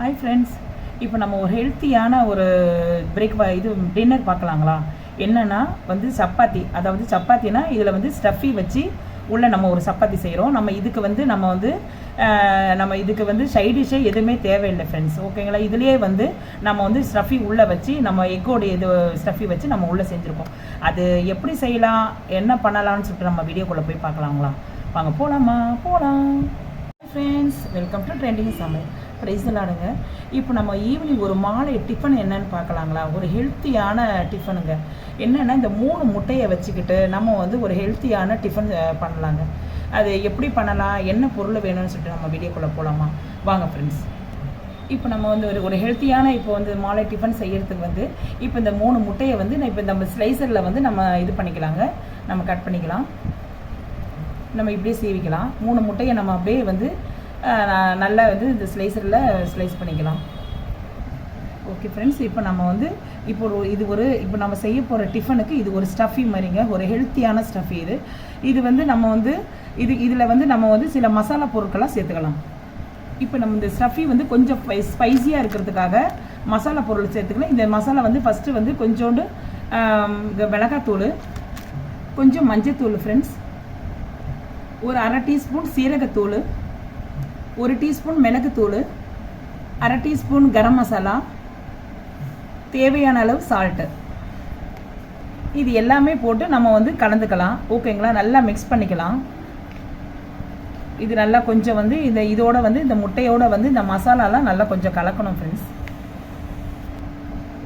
Hi friends இப்போ நம்ம ஒரு ஹெல்த்தியான ஒரு பிரேக் இது டின்னர் பார்க்கலாங்களா? என்னென்னா வந்து சப்பாத்தி. அதாவது சப்பாத்தினா இதில் வந்து ஸ்டஃபி வச்சு உள்ளே நம்ம ஒரு சப்பாத்தி செய்கிறோம் நம்ம இதுக்கு வந்து நம்ம வந்து நம்ம இதுக்கு வந்து சைடிஷே எதுவுமே தேவையில்லை ஃப்ரெண்ட்ஸ் ஓகேங்களா இதுலேயே வந்து நம்ம வந்து ஸ்டஃபி உள்ளே வச்சு நம்ம எக்கோடைய இது ஸ்டஃபி வச்சு நம்ம உள்ளே செஞ்சுருக்கோம். அது எப்படி செய்யலாம்? என்ன பண்ணலாம்னு சொல்லிட்டு நம்ம வீடியோக்குள்ளே போய் பார்க்கலாங்களா? வாங்க போகலாமா போகலாம் ஃப்ரெண்ட்ஸ் வெல்கம் டு ட்ரெண்டிங் சமையல் ப்ரைஸ் இப்போ நம்ம ஈவினிங் ஒரு மாலை டிஃபன் என்னன்னு பார்க்கலாங்களா? ஒரு ஹெல்த்தியான டிஃபனுங்க என்னென்னா இந்த மூணு முட்டையை வச்சுக்கிட்டு நம்ம வந்து ஒரு ஹெல்த்தியான டிஃபன் பண்ணலாங்க. அது எப்படி பண்ணலாம்? என்ன பொருள் வேணும்னு சொல்லிட்டு நம்ம வீடியோக்குள்ளே போகலாமா வாங்க ஃப்ரெண்ட்ஸ் இப்போ நம்ம வந்து ஒரு ஒரு ஹெல்த்தியான இப்போ வந்து மாலை டிஃபன் செய்யறதுக்கு வந்து இப்போ இந்த மூணு முட்டையை வந்து இப்போ நம்ம ஸ்லைசரில் வந்து நம்ம இது பண்ணிக்கலாங்க. நம்ம கட் பண்ணிக்கலாம். நம்ம இப்படியே சீவிக்கலாம். மூணு முட்டையை நம்ம அப்படியே வந்து நல்லா வந்து இந்த ஸ்லைசரில் ஸ்லைஸ் பண்ணிக்கலாம். ஓகே ஃப்ரெண்ட்ஸ் இப்போ நம்ம வந்து இப்போ ஒரு இது ஒரு இப்போ நம்ம செய்ய போகிற டிஃபனுக்கு இது ஒரு ஸ்டஃபி மாதிரிங்க ஒரு ஹெல்த்தியான ஸ்டஃபி இது. இது வந்து நம்ம வந்து இது இதில் வந்து நம்ம வந்து சில மசாலா பொருட்களாக சேர்த்துக்கலாம். இப்போ நம்ம இந்த ஸ்டஃபி வந்து கொஞ்சம் ஸ்பைசியாக இருக்கிறதுக்காக மசாலா பொருள் சேர்த்துக்கலாம். இந்த மசாலா வந்து ஃபஸ்ட்டு வந்து கொஞ்சோண்டு இந்த மிளகாத்தூள் கொஞ்சம் மஞ்சத்தூள் ஃப்ரெண்ட்ஸ் ஒரு அரை டீஸ்பூன் சீரகத்தூள் ஒரு டீஸ்பூன் மிளகுத்தூள் அரை டீஸ்பூன் கரம் மசாலா தேவையான அளவு சால்ட்டு இது எல்லாமே போட்டு நம்ம வந்து கலந்துக்கலாம். ஓகேங்களா? நல்லா மிக்ஸ் பண்ணிக்கலாம். இது நல்லா கொஞ்சம் வந்து இந்த இதோட வந்து இந்த முட்டையோட வந்து இந்த மசாலாலாம் நல்லா கொஞ்சம் கலக்கணும் ஃப்ரெண்ட்ஸ்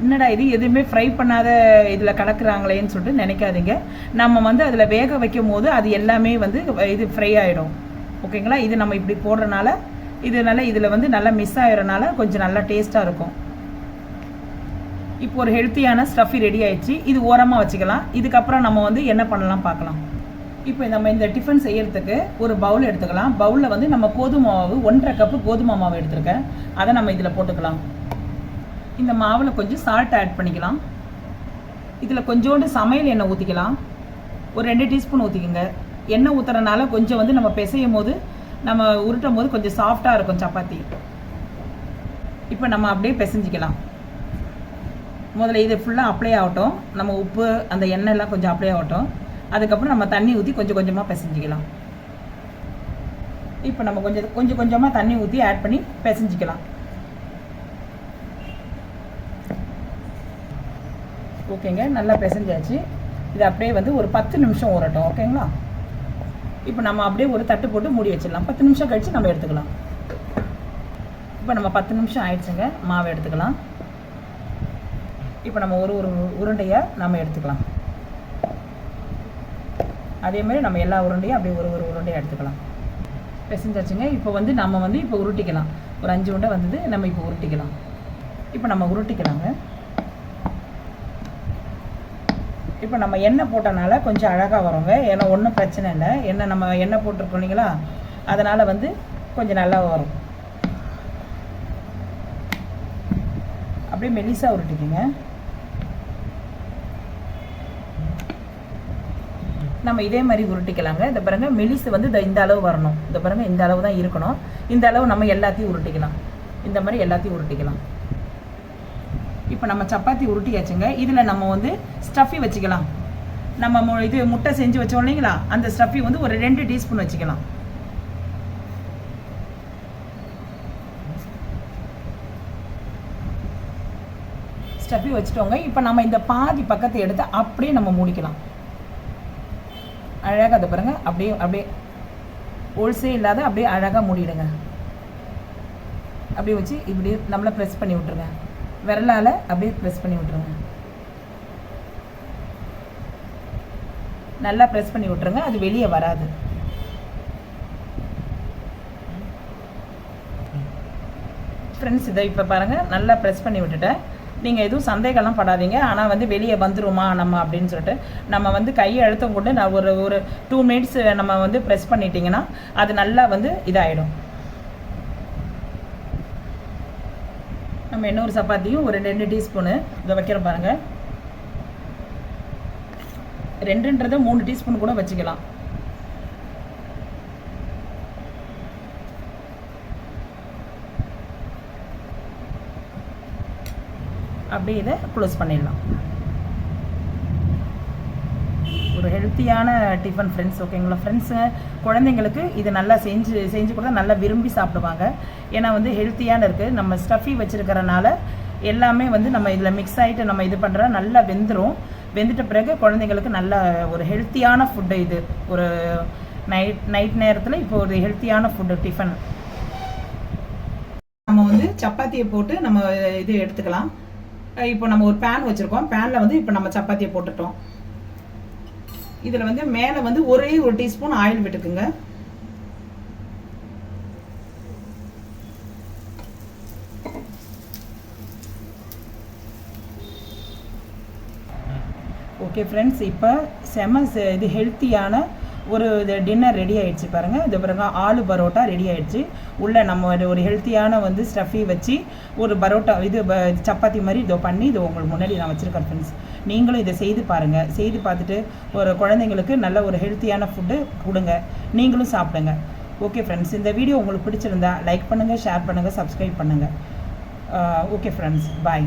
என்னடா இது? எதுவுமே ஃப்ரை பண்ணாத இதில் கலக்குறாங்களேன்னு சொல்லிட்டு நினைக்காதீங்க. நம்ம வந்து அதில் வேக வைக்கும் போது அது எல்லாமே வந்து இது ஃப்ரை ஆகிடும் ஓகேங்களா? இது நம்ம இப்படி போடுறனால இது நல்லா இதில் வந்து நல்லா மிஸ் ஆகிறனால கொஞ்சம் நல்லா டேஸ்ட்டாக இருக்கும். இப்போ ஒரு ஹெல்த்தியான ஸ்டஃபி ரெடி ஆயிடுச்சு. இது ஓரமாக வச்சுக்கலாம். இதுக்கப்புறம் நம்ம வந்து என்ன பண்ணலாம் பார்க்கலாம். இப்போ நம்ம இந்த டிஃபன் செய்யறதுக்கு ஒரு பவுல் எடுத்துக்கலாம். பவுலில் வந்து நம்ம கோதுமை மாவு ஒன்றரை கப்பு கோதுமை மாவு எடுத்திருக்கேன். அதை நம்ம இதில் போட்டுக்கலாம். இந்த மாவில் கொஞ்சம் சால்ட் ஆட் பண்ணிக்கலாம். இதில் கொஞ்சோண்டு சமையல் எண்ணெய் ஊற்றிக்கலாம் ஒரு ரெண்டு டீஸ்பூன் ஊற்றிக்கோங்க எண்ணெய் ஊற்றுறனால கொஞ்சம் வந்து நம்ம பிசையும் போது நம்ம உருட்டும் போது கொஞ்சம் சாஃப்டாக இருக்கும் சப்பாத்தி. இப்போ நம்ம அப்படியே பிசைஞ்சிக்கலாம். முதல்ல இது ஃபுல்லாக அப்ளை ஆகட்டும். நம்ம உப்பு அந்த எண்ணெய்லாம் கொஞ்சம் அப்ளை ஆகட்டும். அதுக்கப்புறம் நம்ம தண்ணி ஊற்றி கொஞ்சம் கொஞ்சமாக பிசைஞ்சிக்கலாம். இப்போ நம்ம கொஞ்சம் கொஞ்சம் கொஞ்சமாக தண்ணி ஊற்றி ஆட் பண்ணி பிசைஞ்சிக்கலாம். ஓகேங்க நல்லா பிசைஞ்சாச்சு. இது அப்படியே வந்து ஒரு பத்து நிமிஷம் ஊறட்டும். ஓகேங்களா இப்போ நம்ம அப்படியே ஒரு தட்டு போட்டு மூடி வச்சிடலாம். பத்து நிமிஷம் கழித்து நம்ம எடுத்துக்கலாம். இப்போ நம்ம பத்து நிமிஷம் ஆயிடுச்சுங்க. மாவை எடுத்துக்கலாம். இப்போ நம்ம ஒரு ஒரு உருண்டையாக நம்ம எடுத்துக்கலாம். அதே மாதிரி நம்ம எல்லா உருண்டையும் அப்படியே ஒரு ஒரு உருண்டையாக எடுத்துக்கலாம். பிசைஞ்சாச்சுங்க. இப்போ வந்து நம்ம வந்து இப்போ உருட்டிக்கலாம். ஒரு அஞ்சு உருண்டை வந்தது நம்ம இப்போ உருட்டிக்கலாம். இப்போ நம்ம உருட்டிக்கலாங்க. இப்போ நம்ம எண்ணெய் போட்டனால கொஞ்சம் அழகாக வருங்க. ஏன்னா ஒன்றும் பிரச்சனை இல்லை. எண்ணெய் நம்ம எண்ணெய் போட்டிருக்கோம் இல்லைங்களா? அதனால் வந்து கொஞ்சம் நல்லா வரும். அப்படியே மெலிசா உருட்டிக்கிங்க. நம்ம இதே மாதிரி உருட்டிக்கலாங்க. இந்த பாருங்க மெலிசு வந்து இந்த இந்த அளவு வரணும். இந்த பாருங்க இந்த அளவு தான் இருக்கணும். இந்த அளவு நம்ம எல்லாத்தையும் உருட்டிக்கலாம். இந்த மாதிரி எல்லாத்தையும் உருட்டிக்கலாம். இப்போ நம்ம சப்பாத்தி உருட்டியாச்சுங்க. இதில் நம்ம வந்து ஸ்டஃபி வச்சுக்கலாம். நம்ம இது முட்டை செஞ்சு வச்சோம் இல்லைங்களா? அந்த ஸ்டஃபி வந்து ஒரு ரெண்டு டீஸ்பூன் வச்சுக்கலாம். ஸ்டஃபி வச்சுட்டோங்க. இப்போ நம்ம இந்த பாதி பக்கத்தை எடுத்து அப்படியே நம்ம மூடிக்கலாம். அழகாக அதை பாருங்க. அப்படியே அப்படியே ஒல்சே இல்லாத அப்படியே அழகாக மூடிடுங்க. அப்படியே வச்சு இப்படி நம்மளை ப்ரெஸ் பண்ணி விட்டுருங்க. விரலால் அப்படியே ப்ரெஸ் பண்ணி விட்ருங்க நல்லா ப்ரெஸ் பண்ணி விட்ருங்க அது வெளியே வராது. ஃப்ரெண்ட்ஸ் இதை இப்போ பாருங்கள் நல்லா ப்ரெஸ் பண்ணி விட்டுட்டேன். நீங்கள் எதுவும் சந்தேகம்லாம் படாதீங்க. ஆனால் வந்து வெளியே வந்துருமா நம்ம அப்படின்னு சொல்லிட்டு நம்ம வந்து கையை அழுத்தம் கொண்டு நான் ஒரு ஒரு டூ மினிட்ஸ் நம்ம வந்து ப்ரெஸ் பண்ணிட்டீங்கன்னா அது நல்லா வந்து இதாகிடும் நம்ம இன்னொரு சப்பாத்தியும் ஒரு ரெண்டு டீஸ்பூனு இதை வைக்கிறோம் பாருங்கள் ரெண்டுன்றதை மூணு டீஸ்பூன் கூட வச்சுக்கலாம். அப்படியே இதை க்ளோஸ் பண்ணிடலாம். ஒரு ஹெல்த்தியான டிஃபன் ஃப்ரெண்ட்ஸ் ஓகேங்களா ஃப்ரெண்ட்ஸு குழந்தைங்களுக்கு இது நல்லா செஞ்சு செஞ்சு கொடுத்தா நல்லா விரும்பி சாப்பிடுவாங்க. ஏன்னா வந்து ஹெல்த்தியான இருக்குது நம்ம ஸ்டஃபி வச்சுருக்கறனால எல்லாமே வந்து நம்ம இதில் மிக்ஸ் ஆகிட்டு நம்ம இது பண்ணுறா நல்லா வெந்துடும் வெந்துட்ட பிறகு குழந்தைங்களுக்கு நல்ல ஒரு ஹெல்த்தியான ஃபுட்டு இது. ஒரு நைட் நைட் நேரத்தில் இப்போ ஒரு ஹெல்த்தியான ஃபுட்டு டிஃபன் நம்ம வந்து சப்பாத்தியை போட்டு நம்ம இது எடுத்துக்கலாம். இப்போ நம்ம ஒரு பேன் வச்சுருக்கோம். பேனில் வந்து இப்போ நம்ம சப்பாத்தியை போட்டுட்டோம். இதில் வந்து மேலே வந்து ஒரே ஒரு டீஸ்பூன் ஆயில் விட்டுக்குங்க. ஓகே ஃப்ரெண்ட்ஸ் இப்போ செம இது ஹெல்த்தியான ஒரு இது டின்னர் ரெடி ஆயிடுச்சு பாருங்கள் இது பிறகு ஆலு பரோட்டா ரெடி ஆயிடுச்சு. உள்ளே நம்ம ஒரு ஹெல்த்தியான வந்து ஸ்டஃபி வச்சு ஒரு பரோட்டா இது சப்பாத்தி மாதிரி இதோ பண்ணி இது உங்களுக்கு முன்னாடி நான் வச்சுருக்கேன் ஃப்ரெண்ட்ஸ் நீங்களும் இதை செய்து பாருங்கள் செய்து பார்த்துட்டு ஒரு குழந்தைங்களுக்கு நல்ல ஒரு ஹெல்த்தியான ஃபுட்டு கொடுங்க. நீங்களும் சாப்பிடுங்க. ஓகே ஃப்ரெண்ட்ஸ் இந்த வீடியோ உங்களுக்கு பிடிச்சிருந்தா லைக் பண்ணுங்கள் ஷேர் பண்ணுங்கள் சப்ஸ்கிரைப் பண்ணுங்கள் ஓகே ஃப்ரெண்ட்ஸ் பாய்